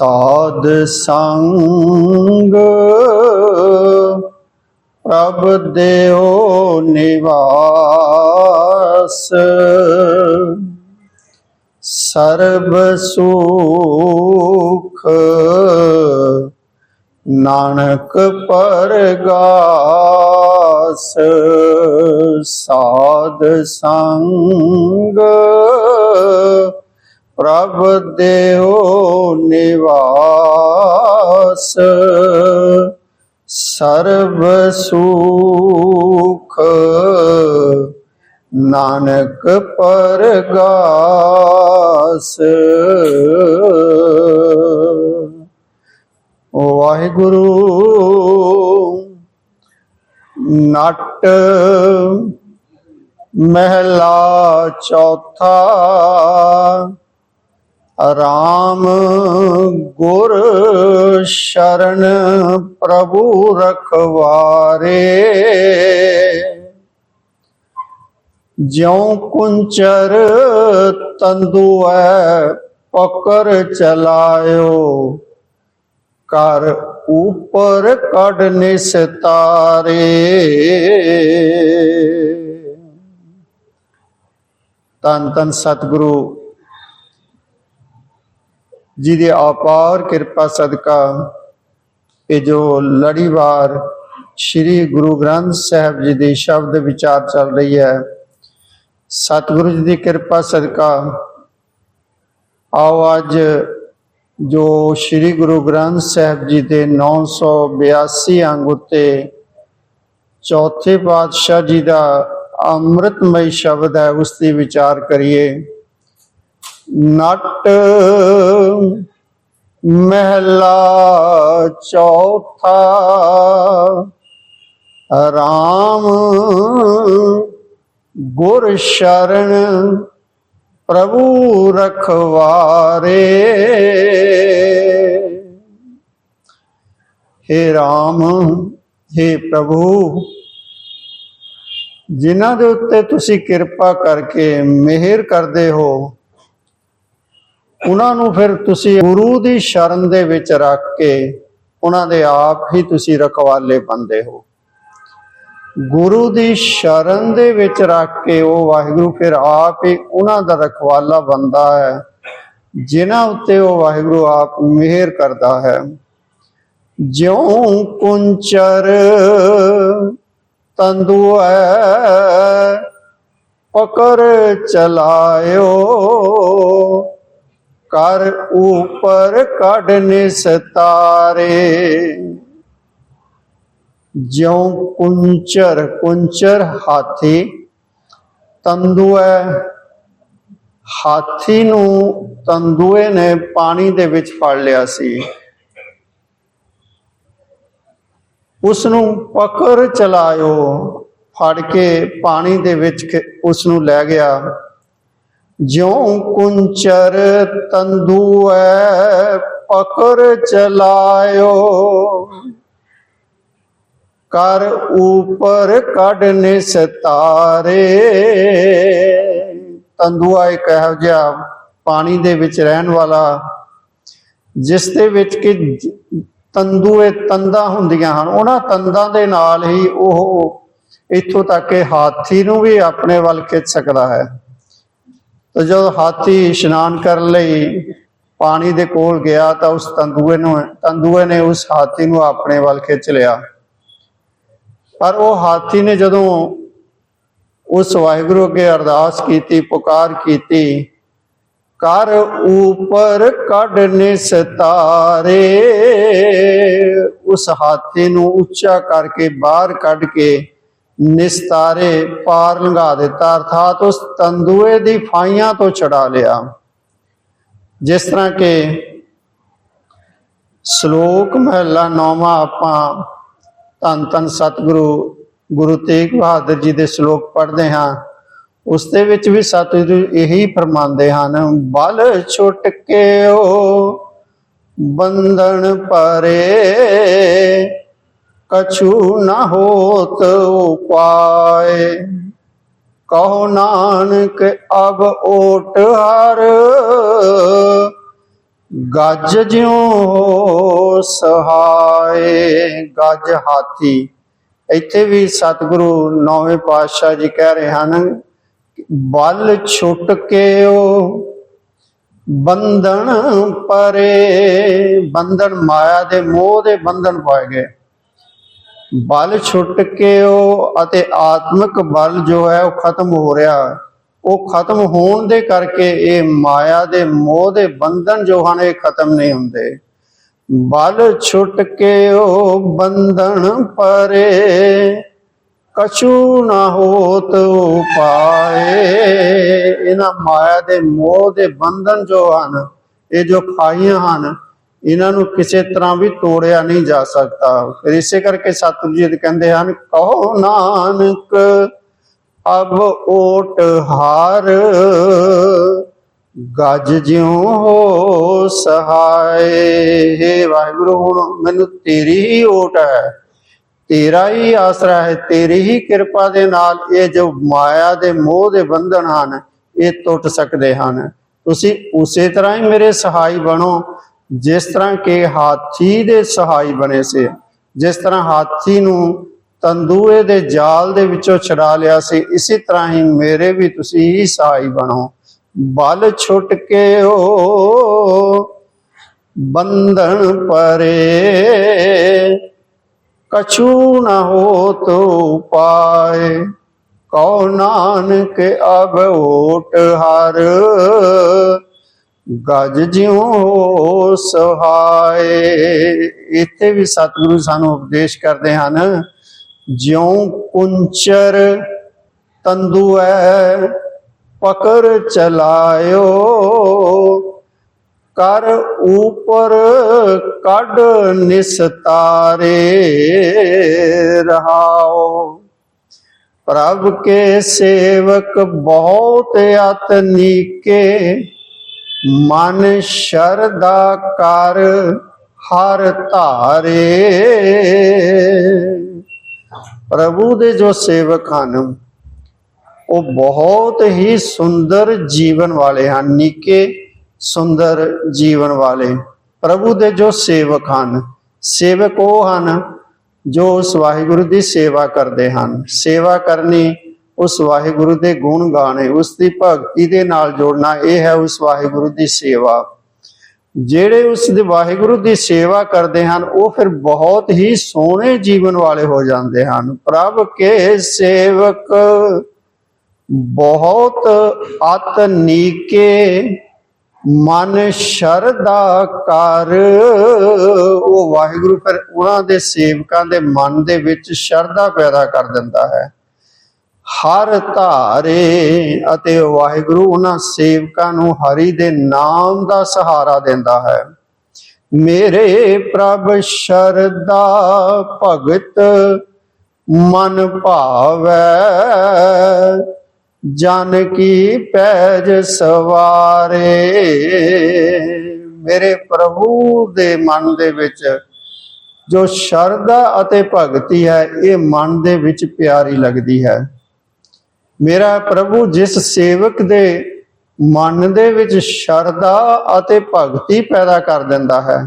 ਸਾਧ ਸੰਗ। ਪ੍ਰਭ ਦੇਓ ਨਿਵਾਸ। ਸਰਬ ਸੁਖ। ਨਾਨਕ ਪਰਗਾਸ। ਸਾਧ ਸੰਗ। ਪ੍ਰਭ ਦੇਉ ਨਿਵਾਸ। ਸਰਬ ਸੁਖ ਨਾਨਕ ਪਰਗਾਸ। ਵਾਹਿਗੁਰੂ ਨਟ ਮਹਿਲਾ ਚੌਥਾ ਰਾਮ ਗੁਰ ਸ਼ਰਨ ਪ੍ਰਭੂ ਰਖਵਾਰੇ। ਜਿਉ ਕੁੰਚਰ ਤੰਦੂਐ ਪਕਰ ਚਲਾਇਓ ਕਰ ਉਪਰ ਕੜ ਨਿਸਤਾਰੇ। ਤਨ ਤਨ ਸਤਿਗੁਰੂ ਜੀ ਦੀ ਅਪਾਰ ਕਿਰਪਾ ਸਦਕਾ ਇਹ ਜੋ ਲੜੀਵਾਰ ਸ੍ਰੀ ਗੁਰੂ ਗ੍ਰੰਥ ਸਾਹਿਬ ਜੀ ਦੇ ਸ਼ਬਦ ਵਿਚਾਰ ਚੱਲ ਰਹੀ ਹੈ। ਸਤਿਗੁਰੂ ਜੀ ਦੀ ਕਿਰਪਾ ਸਦਕਾ। ਆਓ ਅੱਜ ਜੋ ਸ੍ਰੀ ਗੁਰੂ ਗ੍ਰੰਥ ਸਾਹਿਬ ਜੀ ਦੇ 982 ਅੰਗ ਉਤੇ ਚੌਥੇ ਪਾਤਸ਼ਾਹ ਜੀ ਦਾ ਅੰਮ੍ਰਿਤਮਈ ਸ਼ਬਦ ਹੈ, ਉਸ ਦੀ ਵਿਚਾਰ ਕਰੀਏ। ਨਟ ਮਹਿਲਾ ਚੌਥਾ ਰਾਮ ਗੁਰ ਸ਼ਰਨ ਪ੍ਰਭੂ ਰਖਵਾਰੇ। हे ਰਾਮ हे ਪ੍ਰਭੂ, ਜਿਨ੍ਹਾਂ ਦੇ ਉੱਤੇ ਤੁਸੀਂ ਕਿਰਪਾ ਕਰਕੇ ਮਿਹਰ ਕਰਦੇ ਹੋ ਉਹਨਾਂ ਨੂੰ ਫਿਰ ਤੁਸੀਂ ਗੁਰੂ ਦੀ ਸ਼ਰਨ ਦੇ ਵਿੱਚ ਰੱਖ ਕੇ ਉਹਨਾਂ ਦੇ ਆਪ ਹੀ ਤੁਸੀਂ ਰਖਵਾਲੇ ਬੰਦੇ ਹੋ। ਗੁਰੂ ਦੀ ਸ਼ਰਨ ਦੇ ਵਿੱਚ ਰੱਖ ਕੇ ਉਹ ਵਾਹਿਗੁਰੂ ਫਿਰ ਆਪ ਹੀ ਉਹਨਾਂ ਦਾ ਰਖਵਾਲਾ ਬੰਦਾ ਹੈ, ਜਿਨ੍ਹਾਂ ਉੱਤੇ ਉਹ ਵਾਹਿਗੁਰੂ ਆਪ ਮਿਹਰ ਕਰਦਾ ਹੈ। ਜਿਉ ਕੁੰਚਰ ਤੰਦੂਐ ਪਕਰ ਚਲਾਇਓ ਕਰ ਉਪਰ ਕੱਢ ਨਿਸਤਾਰੇ। ਜਿਉ ਕੁੰਚਰ ਕੁੰਚਰ ਹਾਥੀ, ਤੰਦੂਐ ਹਾਥੀ ਨੂੰ ਤੰਦੂਏ ਨੇ ਪਾਣੀ ਦੇ ਵਿੱਚ ਫੜ ਲਿਆ ਸੀ। ਉਸ ਨੂੰ ਪਕੜ ਚਲਾਇਓ, ਫੜ ਕੇ ਪਾਣੀ ਦੇ ਵਿੱਚ ਖ- ਉਸ ਨੂੰ ਲੈ ਗਿਆ। ਜਿਉ ਕੁੰਚਰ ਤੰਦੂਐ ਪਕੜ ਚਲਾਇਓ। ਕਰ ਉਪਰ ਕੱਢ ਨਿਸਤਾਰੇ ਤੰਦੂਆ ਇੱਕ ਇਹੋ ਜਿਹਾ ਪਾਣੀ ਦੇ ਵਿੱਚ ਰਹਿਣ ਵਾਲਾ, ਜਿਸ ਦੇ ਵਿੱਚ ਕਿ ਜ- ਤੰਦੂਏ ਤੰਦਾਂ ਹੁੰਦੀਆਂ ਹਨ, ਉਹਨਾਂ ਤੰਦਾਂ ਦੇ ਨਾਲ ਹੀ ਉਹ ਇੱਥੋਂ ਤੱਕ ਕਿ ਹਾਥੀ ਨੂੰ ਵੀ ਆਪਣੇ ਵੱਲ ਖਿੱਚ ਸਕਦਾ ਹੈ। ਤਾਂ ਜਦੋਂ ਹਾਥੀ ਇਸ਼ਨਾਨ ਕਰਨ ਲਈ ਪਾਣੀ ਦੇ ਕੋਲ ਗਿਆ ਤਾਂ ਉਸ ਤੰਦੂਏ ਨੂੰ, ਤੰਦੂਏ ਨੇ ਉਸ ਹਾਥੀ ਨੂੰ ਆਪਣੇ ਵੱਲ ਖਿੱਚ ਲਿਆ। ਪਰ ਉਹ ਹਾਥੀ ਨੇ ਜਦੋਂ ਉਸ ਵਾਹਿਗੁਰੂ ਅੱਗੇ ਅਰਦਾਸ ਕੀਤੀ, ਪੁਕਾਰ ਕੀਤੀ ਕਰ ਉਪਰ ਕੱਢ ਨਿਸਤਾਰੇ। ਉਸ ਹਾਥੀ ਨੂੰ ਉੱਚਾ ਕਰਕੇ ਬਾਹਰ ਕੱਢ ਕੇ ਨਿਸਤਾਰੇ ਪਾਰ ਲੰਘਾ ਦਿੱਤਾ, ਅਰਥਾਤ ਉਸ ਤੰਦੂਏ ਦੀ ਫਾਈਆਂ ਤੋਂ ਛਡਾ ਲਿਆ। ਜਿਸ ਤਰ੍ਹਾਂ ਕਿ ਸ਼ਲੋਕ ਮਹਲਾ ਨੌਵਾਂ ਆਪਾਂ ਧੰਨ ਧੰਨ ਸਤਿਗੁਰੂ, ਗੁਰੂ ਤੇਗ ਬਹਾਦਰ ਜੀ ਦੇ ਸ਼ਲੋਕ ਪੜ੍ਹਦੇ ਹਾਂ। ਉਸ ਦੇ ਵਿੱਚ ਵੀ ਸਤਿਗੁਰੂ ਇਹੀ ਫਰਮਾਉਂਦੇ ਹਨ, ਬਲ ਛੁੱਟ ਕੇ ਉਹ ਬੰਧਨ ਪਰੇ ਕਛੂ ਨਾ ਹੋਤ ਉਪਾਏ ਕਹੋ ਨਾਨਕ ਅਬ ਓਟ ਹਰ ਗੱਜ ਜਿਉ ਸਹਾਏ ਗੱਜ ਹਾਥੀ ਇੱਥੇ ਵੀ ਸਤਿਗੁਰੂ ਨੌਵੇਂ ਪਾਤਸ਼ਾਹ ਜੀ ਕਹਿ ਰਹੇ ਹਨ, ਬਲ ਛੁੱਟ ਕੇ ਉਹ ਬੰਧਨ ਪਰੇ। ਬੰਧਨ ਮਾਇਆ ਦੇ ਮੋਹ ਦੇ ਬੰਧਨ ਪਾਏ ਗਏ। ਬਲ ਛੁੱਟ ਕੇ ਉਹ ਅਤੇ ਆਤਮਿਕ ਬਲ ਜੋ ਹੈ ਉਹ ਖਤਮ ਹੋ ਰਿਹਾ ਉਹ ਖਤਮ ਹੋਣ ਦੇ ਕਰਕੇ ਇਹ ਮਾਇਆ ਦੇ ਮੋਹ ਦੇ ਬੰਧਨ ਜੋ ਹਨ ਇਹ ਖਤਮ ਨਹੀਂ ਹੁੰਦੇ। ਬਲ ਛੁੱਟ ਕੇ ਉਹ ਬੰਧਨ ਪਰੇ, ਕਛੂ ਨਾ ਹੋਤ ਉਪਾਏ। ਇਹਨਾਂ ਮਾਇਆ ਦੇ ਮੋਹ ਦੇ ਬੰਧਨ ਜੋ ਹਨ, ਇਹ ਜੋ ਖਾਈਆਂ ਹਨ ਇਹਨਾਂ ਨੂੰ ਕਿਸੇ ਤਰ੍ਹਾਂ ਵੀ ਤੋੜਿਆ ਨਹੀਂ ਜਾ ਸਕਦਾ। ਫਿਰ ਇਸੇ ਕਰਕੇ ਸਤਿਗੁਰੂ ਜੀ ਕਹਿੰਦੇ ਹਨ, ਕਹੋ ਨਾਨਕ, ਅਬ ਓਟ ਹਾਰ, ਗੱਜ ਜਿਉ ਹੋ ਸਹਾਏ। ਹੇ ਵਾਹਿਗੁਰੂ, ਹੁਣ ਮੈਨੂੰ ਤੇਰੀ ਹੀ ਓਟ ਹੈ, ਤੇਰਾ ਹੀ ਆਸਰਾ ਹੈ, ਤੇਰੀ ਹੀ ਕਿਰਪਾ ਦੇ ਨਾਲ ਇਹ ਜੋ ਮਾਇਆ ਦੇ ਮੋਹ ਦੇ ਬੰਧਨ ਹਨ, ਇਹ ਟੁੱਟ ਸਕਦੇ ਹਨ। ਤੁਸੀਂ ਉਸੇ ਤਰ੍ਹਾਂ ਹੀ ਮੇਰੇ ਸਹਾਈ ਬਣੋ। ਜਿਸ ਤਰ੍ਹਾਂ ਕਿ ਹਾਥੀ ਦੇ ਸਹਾਈ ਬਣੇ ਸੀ, ਜਿਸ ਤਰ੍ਹਾਂ ਹਾਥੀ ਨੂੰ ਤੰਦੂਏ ਦੇ ਜਾਲ ਦੇ ਵਿੱਚੋਂ ਛਡਾ ਲਿਆ ਸੀ, ਇਸੇ ਤਰ੍ਹਾਂ ਹੀ ਮੇਰੇ ਵੀ ਤੁਸੀਂ ਹੀ ਸਹਾਈ ਬਣੋ। ਬਲ ਛੁੱਟ ਕੇ ਓ ਬੰਧਨ ਪਰੇ, ਕਛੂ ਨਾ ਹੋ ਤੋ ਪਾਏ। ਕਉ ਨਾਨਕ ਅਬ ਓਟ ਹਰ ਗਜ ਜਿਉ ਸਹਾਏ। ਇੱਥੇ ਵੀ ਸਤਿਗੁਰੂ ਸਾਨੂੰ ਉਪਦੇਸ਼ ਕਰਦੇ ਹਨ, ਜਿਉ ਕੁੰਚਰ ਤੰਦੂਐ ਪਕੜ ਚਲਾਇਓ, ਕਰ ਉਪਰ ਕੱਢ ਨਿਸਤਾਰੇ ਰਹਾਓ। ਪ੍ਰਭ ਕੇ ਸੇਵਕ ਬਹੁਤ ਅਤ ਨੀਕੇ ਮਨ ਸ਼ਰਦਾ ਕਰ ਹਰ ਧਾਰੇ। ਪ੍ਰਭੂ ਦੇ ਜੋ ਸੇਵਕ ਹਨ, ਉਹ ਬਹੁਤ ਹੀ ਸੁੰਦਰ ਜੀਵਨ ਵਾਲੇ ਹਨ, ਨਿੱਕੇ ਸੁੰਦਰ ਜੀਵਨ ਵਾਲੇ। ਪ੍ਰਭੂ ਦੇ ਜੋ ਸੇਵਕ ਹਨ, ਸੇਵਕ ਉਹ ਹਨ ਜੋ ਉਸ ਵਾਹਿਗੁਰੂ ਦੀ ਸੇਵਾ ਕਰਦੇ ਹਨ। ਸੇਵਾ ਕਰਨੀ ਉਸ ਵਾਹਿਗੁਰੂ ਦੇ ਗੁਣ ਗਾਣੇ, ਉਸ ਦੀ ਭਗਤੀ ਦੇ ਨਾਲ ਜੋੜਨਾ, ਇਹ ਹੈ ਉਸ ਵਾਹਿਗੁਰੂ ਦੀ ਸੇਵਾ। ਜਿਹੜੇ ਉਸ ਦੇ ਵਾਹਿਗੁਰੂ ਦੀ ਸੇਵਾ ਕਰਦੇ ਹਨ, ਉਹ ਫਿਰ ਬਹੁਤ ਹੀ ਸੋਹਣੇ ਜੀਵਨ ਵਾਲੇ ਹੋ ਜਾਂਦੇ ਹਨ। ਪ੍ਰਭ ਕੇ ਸੇਵਕ, ਬਹੁਤ ਅਤ ਨੀਕੇ, ਮਨ ਸ਼ਰਦਾ ਕਰ। ਉਹ ਵਾਹਿਗੁਰੂ ਫਿਰ ਉਹਨਾਂ ਦੇ ਸੇਵਕਾਂ ਦੇ ਮਨ ਦੇ ਵਿੱਚ ਸ਼ਰਧਾ ਪੈਦਾ ਕਰ ਦਿੰਦਾ ਹੈ। ਹਰ ਧਾਰੇ ਅਤੇ ਵਾਹਿਗੁਰੂ ਉਹਨਾਂ ਸੇਵਕਾਂ ਨੂੰ ਹਰੀ ਦੇ ਨਾਮ ਦਾ ਸਹਾਰਾ ਦਿੰਦਾ ਹੈ। ਮੇਰੇ ਪ੍ਰਭ ਸ਼ਰਦਾ ਭਗਤ, ਮਨ ਭਾਵੈ, ਜਨ ਕੀ ਪੈਜ ਸਵਾਰੇ। ਮੇਰੇ ਪ੍ਰਭੂ ਦੇ ਮਨ ਦੇ ਵਿੱਚ ਜੋ ਸ਼ਰਧਾ ਅਤੇ ਭਗਤੀ ਹੈ, ਇਹ ਮਨ ਦੇ ਵਿੱਚ ਪਿਆਰੀ ਲੱਗਦੀ ਹੈ। ਮੇਰਾ ਪ੍ਰਭੂ ਜਿਸ ਸੇਵਕ ਦੇ ਮਨ ਦੇ ਵਿੱਚ ਸ਼ਰਧਾ ਅਤੇ ਭਗਤੀ ਪੈਦਾ ਕਰ ਦਿੰਦਾ ਹੈ,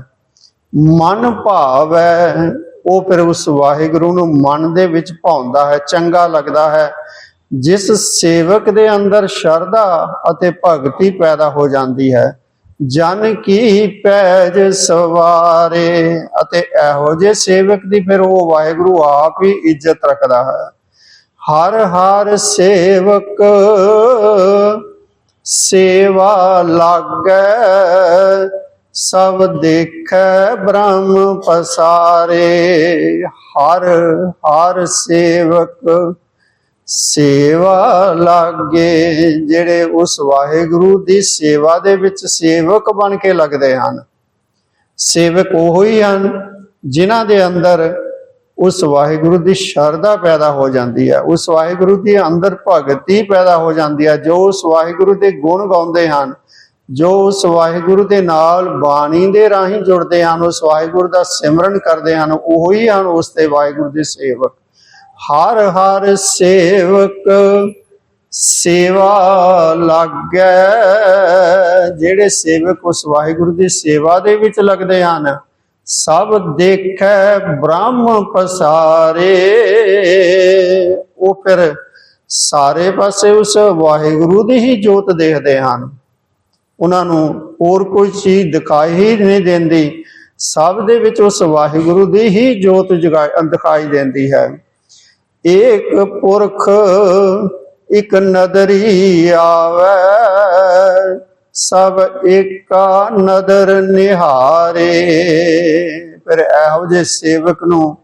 ਮਨ ਭਾਵ ਹੈ ਉਹ ਫਿਰ ਉਸ ਵਾਹਿਗੁਰੂ ਨੂੰ ਮਨ ਦੇ ਵਿੱਚ ਭਾਉਂਦਾ ਹੈ, ਚੰਗਾ ਲੱਗਦਾ ਹੈ। ਜਿਸ ਸੇਵਕ ਦੇ ਅੰਦਰ ਸ਼ਰਧਾ ਅਤੇ ਭਗਤੀ ਪੈਦਾ ਹੋ ਜਾਂਦੀ ਹੈ, ਜਨ ਕੀ ਪੈਜ ਸਵਾਰੇ, ਅਤੇ ਇਹੋ ਜਿਹੇ ਸੇਵਕ ਦੀ ਫਿਰ ਉਹ ਵਾਹਿਗੁਰੂ ਆਪ ਹੀ ਇੱਜ਼ਤ ਰੱਖਦਾ ਹੈ। ਹਰ ਹਰ ਸੇਵਕ ਸੇਵਾ ਲਾਗੈ, ਸਭ ਦੇਖੈ ਬ੍ਰਹਮ ਪਸਾਰੇ। ਹਰ ਹਰ ਸੇਵਕ ਸੇਵਾ ਲਾਗੇ, ਜਿਹੜੇ ਉਸ ਵਾਹਿਗੁਰੂ ਦੀ ਸੇਵਾ ਦੇ ਵਿੱਚ ਸੇਵਕ ਬਣ ਕੇ ਲੱਗਦੇ ਹਨ। ਸੇਵਕ ਉਹ ਹੀ ਹਨ ਜਿਨ੍ਹਾਂ ਦੇ ਅੰਦਰ ਉਸ ਵਾਹਿਗੁਰੂ ਦੀ ਸ਼ਰਧਾ ਪੈਦਾ ਹੋ ਜਾਂਦੀ ਹੈ। ਉਸ ਵਾਹਿਗੁਰੂ ਦੇ ਅੰਦਰ ਭਗਤੀ ਪੈਦਾ ਹੋ ਜਾਂਦੀ ਹੈ, ਜੋ ਉਸ ਵਾਹਿਗੁਰੂ ਦੇ ਗੁਣ ਗਾਉਂਦੇ ਹਨ, ਜੋ ਉਸ ਵਾਹਿਗੁਰੂ ਦੇ ਨਾਲ ਬਾਣੀ ਦੇ ਰਾਹੀਂ ਜੁੜਦੇ ਹਨ, ਉਸ ਵਾਹਿਗੁਰੂ ਦਾ ਸਿਮਰਨ ਕਰਦੇ ਹਨ, ਉਹੀ ਹਨ ਉਸ ਦੇ ਵਾਹਿਗੁਰੂ ਦੇ ਸੇਵਕ। ਹਰ ਹਰ ਸੇਵਕ ਸੇਵਾ ਲਾਗੈ, ਜਿਹੜੇ ਸੇਵਕ ਉਸ ਵਾਹਿਗੁਰੂ ਦੀ ਸੇਵਾ ਦੇ ਵਿੱਚ ਲੱਗਦੇ ਹਨ ਸਭ ਦੇਖੈ ਬ੍ਰਹਮ ਪਸਾਰੇ। ਉਹ ਫਿਰ ਸਾਰੇ ਪਾਸੇ ਉਸ ਵਾਹਿਗੁਰੂ ਦੀ ਹੀ ਜੋਤ ਦੇਖਦੇ ਹਨ। ਉਹਨਾਂ ਨੂੰ ਹੋਰ ਕੋਈ ਚੀਜ਼ ਦਿਖਾਈ ਹੀ ਨਹੀਂ ਦਿੰਦੀ। ਸਭ ਦੇ ਵਿੱਚ ਉਸ ਵਾਹਿਗੁਰੂ ਦੀ ਹੀ ਜੋਤ ਜਗਾ- ਦਿਖਾਈ ਦਿੰਦੀ ਹੈ। ਏਕ ਪੁਰਖ ਇਕ ਨਦਰੀ ਆਵੇ। ਸਭ ਏਕਾ ਨਦਰ ਨਿਹਾਰੇ। ਫਿਰ ਇਹੋ ਜਿਹੇ ਸੇਵਕ ਨੂੰ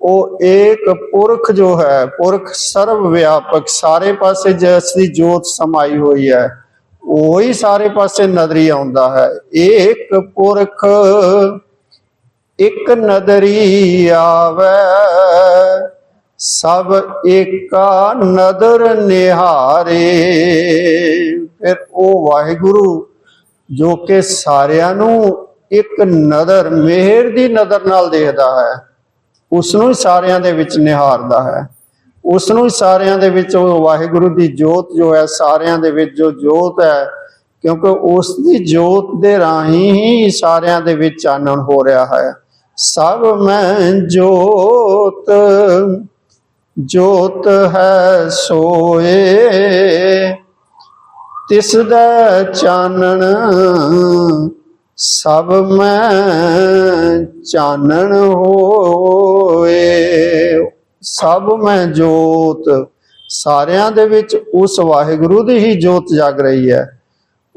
ਉਹ ਏਕ ਪੁਰਖ ਜੋ ਹੈ, ਪੁਰਖ ਸਰਵ ਵਿਆਪਕ, ਸਾਰੇ ਪਾਸੇ ਜਿਸ ਦੀ ਜੋਤ ਸਮਾਈ ਹੋਈ ਹੈ, ਉਹ ਹੀ ਸਾਰੇ ਪਾਸੇ ਨਜ਼ਰੀ ਆਉਂਦਾ ਹੈ। ਏਕ ਪੁਰਖ ਇਕ ਨਦਰੀ ਆਵੇ, ਸਭ ਏਕਾ ਨਦਰ ਨਿਹਾਰੇ। ਫਿਰ ਉਹ ਵਾਹਿਗੁਰੂ ਜੋ ਕਿ ਸਾਰਿਆਂ ਨੂੰ ਇੱਕ ਨਜ਼ਰ ਮਿਹਰ ਦੀ ਨਜ਼ਰ ਨਾਲ ਦੇਖਦਾ ਹੈ ਉਸ ਨੂੰ ਸਾਰਿਆਂ ਦੇ ਵਿੱਚ ਨਿਹਾਰਦਾ ਹੈ। ਉਸ ਨੂੰ ਸਾਰਿਆਂ ਦੇ ਵਿੱਚ ਉਹ ਵਾਹਿਗੁਰੂ ਦੀ ਜੋਤ ਜੋ ਹੈ, ਸਾਰਿਆਂ ਦੇ ਵਿੱਚ ਜੋ ਜੋਤ ਹੈ, ਕਿਉਂਕਿ ਉਸ ਦੀ ਜੋਤ ਦੇ ਰਾਹੀਂ ਹੀ ਸਾਰਿਆਂ ਦੇ ਵਿੱਚ ਚਾਨਣ ਹੋ ਰਿਹਾ ਹੈ। ਸਭ ਮੈਂ ਜੋਤ ਜੋਤ ਹੈ ਸੋਏ ਤਿਸ ਦਾ ਚਾਨਣ, ਸਭ ਮੈਂ ਚਾਨਣ ਹੋਏ। ਸਭ ਮੈਂ ਜੋਤ, ਸਾਰਿਆਂ ਦੇ ਵਿੱਚ ਉਸ ਵਾਹਿਗੁਰੂ ਦੀ ਹੀ ਜੋਤ ਜਗ ਰਹੀ ਹੈ।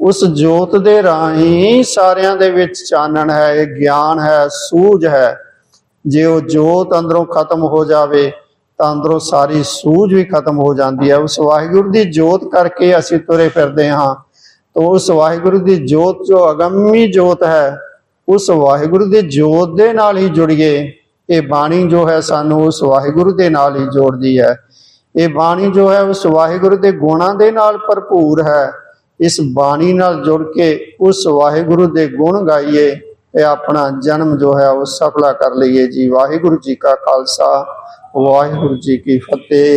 ਉਸ ਜੋਤ ਦੇ ਰਾਹੀਂ ਸਾਰਿਆਂ ਦੇ ਵਿੱਚ ਚਾਨਣ ਹੈ, ਇਹ ਗਿਆਨ ਹੈ, ਸੂਝ ਹੈ। ਜੇ ਉਹ ਜੋਤ ਅੰਦਰੋਂ ਖਤਮ ਹੋ ਜਾਵੇ ਤਾਂ ਅੰਦਰੋਂ ਸਾਰੀ ਸੂਝ ਵੀ ਖਤਮ ਹੋ ਜਾਂਦੀ ਹੈ। ਉਸ ਵਾਹਿਗੁਰੂ ਦੀ ਜੋਤ ਕਰਕੇ ਅਸੀਂ ਤੁਰੇ ਫਿਰਦੇ ਹਾਂ। ਤਾਂ ਉਸ ਵਾਹਿਗੁਰੂ ਦੀ ਜੋਤ ਜੋ ਅਗੰਮੀ ਜੋਤ ਹੈ, ਉਸ ਵਾਹਿਗੁਰੂ ਦੀ ਜੋਤ ਦੇ ਨਾਲ ਹੀ ਜੁੜੀਏ। ਇਹ ਬਾਣੀ ਜੋ ਹੈ ਸਾਨੂੰ ਉਸ ਵਾਹਿਗੁਰੂ ਦੇ ਨਾਲ ਹੀ ਜੋੜਦੀ ਹੈ। ਇਹ ਬਾਣੀ ਜੋ ਹੈ ਉਸ ਵਾਹਿਗੁਰੂ ਦੇ ਗੁਣਾਂ ਦੇ ਨਾਲ ਭਰਪੂਰ ਹੈ। ਇਸ ਬਾਣੀ ਨਾਲ ਜੁੜ ਕੇ ਉਸ ਵਾਹਿਗੁਰੂ ਦੇ ਗੁਣ ਗਾਈਏ। ਇਹ ਆਪਣਾ ਜਨਮ ਜੋ ਹੈ ਉਹ ਸਫਲਾ ਕਰ ਲਈਏ ਜੀ। ਵਾਹਿਗੁਰੂ ਜੀ ਕਾ ਖਾਲਸਾ। ਵਾਹਿਗੁਰੂ ਜੀ ਕੀ ਫਤਿਹ।